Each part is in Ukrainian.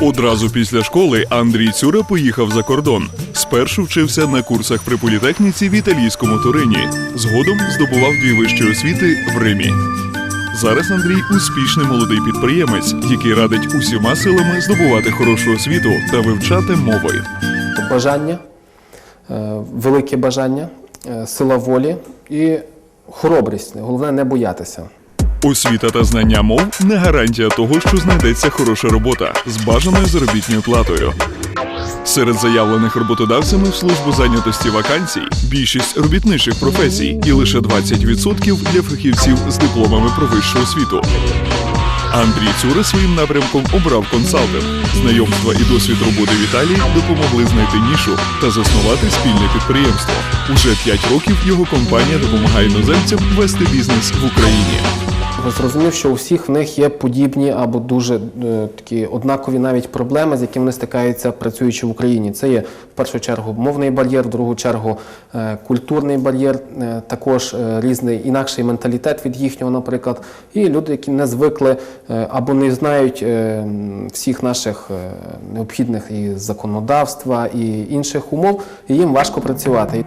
Одразу після школи Андрій Цюра поїхав за кордон. Спершу вчився на курсах при політехніці в італійському Турині. Згодом здобував дві вищі освіти в Римі. Зараз Андрій успішний молодий підприємець, який радить усіма силами здобувати хорошу освіту та вивчати мови. бажання, е, велике бажання, е, сила волі і хоробрість. Головне не боятися. Освіта та знання мов не гарантія того, що знайдеться хороша робота з бажаною заробітною платою. Серед заявлених роботодавцями в службу зайнятості вакансій більшість робітничих професій і лише 20% для фахівців з дипломами про вищу освіту. Андрій Цюра своїм напрямком обрав консалтинг. Знайомства і досвід роботи в Італії допомогли знайти нішу та заснувати спільне підприємство. Уже 5 років його компанія допомагає іноземцям вести бізнес в Україні. Зрозумів, що у всіх в них є подібні або дуже е, такі однакові навіть проблеми, з якими вони стикаються, працюючи в Україні. Це є в першу чергу мовний бар'єр, в другу чергу е, культурний бар'єр, е, також різний інакший менталітет від їхнього, наприклад, і люди, які не звикли або не знають всіх наших необхідних і законодавства і інших умов, і їм важко працювати.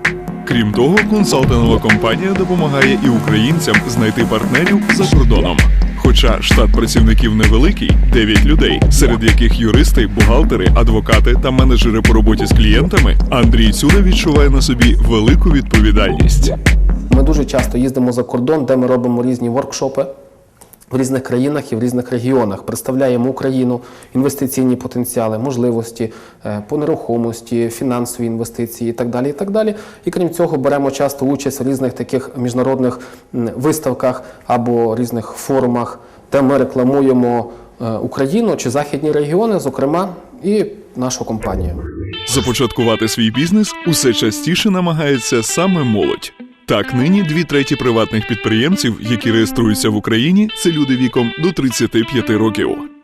Крім того, консалтингова компанія допомагає і українцям знайти партнерів за кордоном. Хоча штат працівників невеликий 9 людей, серед яких юристи, бухгалтери, адвокати та менеджери по роботі з клієнтами, Андрій Цюра відчуває на собі велику відповідальність. Ми дуже часто їздимо за кордон, де ми робимо різні воркшопи в різних країнах і в різних регіонах. Представляємо Україну, інвестиційні потенціали, можливості е, по нерухомості, фінансові інвестиції і так далі. І так далі. І крім цього, беремо часто участь в різних таких міжнародних виставках або різних форумах, де ми рекламуємо е, Україну чи західні регіони, зокрема, і нашу компанію. Започаткувати свій бізнес усе частіше намагається саме молодь. Так, нині дві треті приватних підприємців, які реєструються в Україні, це люди віком до 35 років.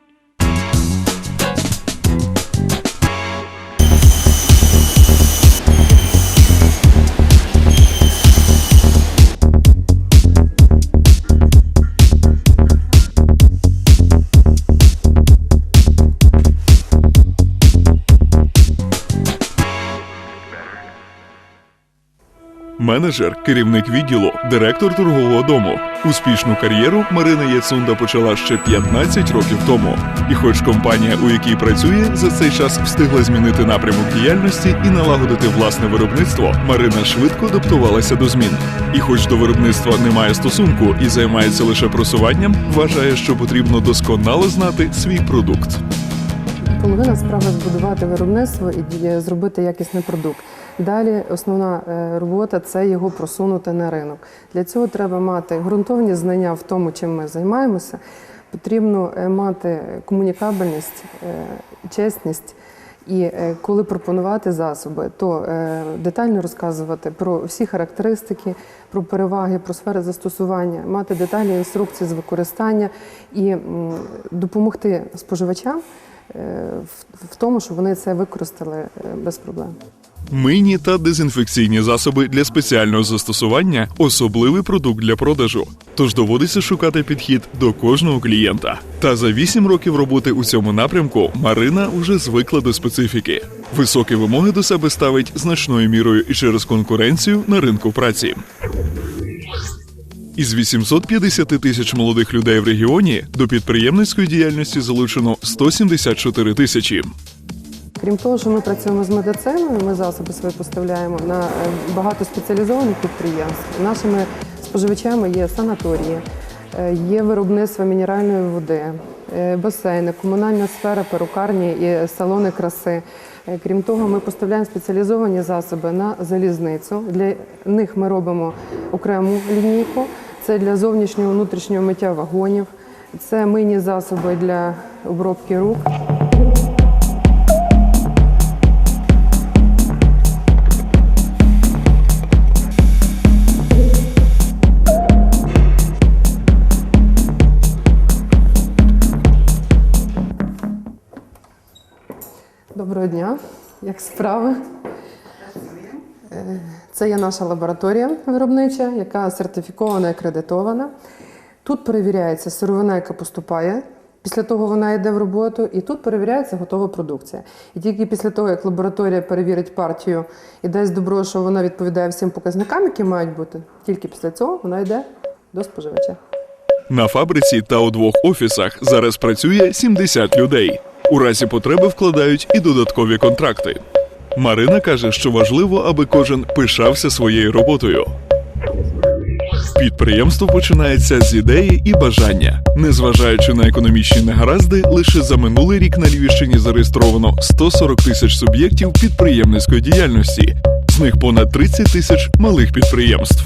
Менеджер, керівник відділу, директор торгового дому. Успішну кар'єру Марина Яцунда почала ще 15 років тому. І хоч компанія, у якій працює, за цей час встигла змінити напрямок діяльності і налагодити власне виробництво, Марина швидко адаптувалася до змін. І хоч до виробництва немає стосунку і займається лише просуванням, вважає, що потрібно досконало знати свій продукт. Половина справи збудувати виробництво і зробити якісний продукт. Далі основна е, робота це його просунути на ринок. Для цього треба мати ґрунтовні знання в тому, чим ми займаємося. Потрібно е, мати комунікабельність, е, чесність. І коли пропонувати засоби, то детально розказувати про всі характеристики, про переваги, про сфери застосування, мати детальні інструкції з використання і допомогти споживачам в, тому, щоб вони це використали без проблем. Мийні та дезінфекційні засоби для спеціального застосування особливий продукт для продажу. Тож доводиться шукати підхід до кожного клієнта. Та за 8 років роботи у цьому напрямку Марина вже звикла до специфіки. Високі вимоги до себе ставить значною мірою і через конкуренцію на ринку праці. Із 850 тисяч молодих людей в регіоні до підприємницької діяльності залучено 174 тисячі. Крім того, що ми працюємо з медициною, ми засоби свої поставляємо на е, багато спеціалізованих підприємств. Нашими споживачами є санаторії, е, є виробництво мінеральної води, е, басейни, комунальна сфера, перукарні і салони краси. Крім того, ми поставляємо спеціалізовані засоби на залізницю. Для них ми робимо окрему лінійку. Це для зовнішнього внутрішнього миття вагонів, це мийні засоби для обробки рук. Доброго дня. Як справи? Е, Це є наша лабораторія виробнича, яка сертифікована і акредитована. Тут перевіряється сировина, яка поступає. Після того вона йде в роботу, і тут перевіряється готова продукція. І тільки після того, як лабораторія перевірить партію і дасть добро, що вона відповідає всім показникам, які мають бути, тільки після цього вона йде до споживача. На фабриці та у двох офісах зараз працює 70 людей. У разі потреби вкладають і додаткові контракти. Марина каже, що важливо, аби кожен пишався своєю роботою. Підприємство починається з ідеї і бажання. Незважаючи на економічні негаразди, лише за минулий рік на Львівщині зареєстровано 140 тисяч суб'єктів підприємницької діяльності, з них понад 30 тисяч малих підприємств.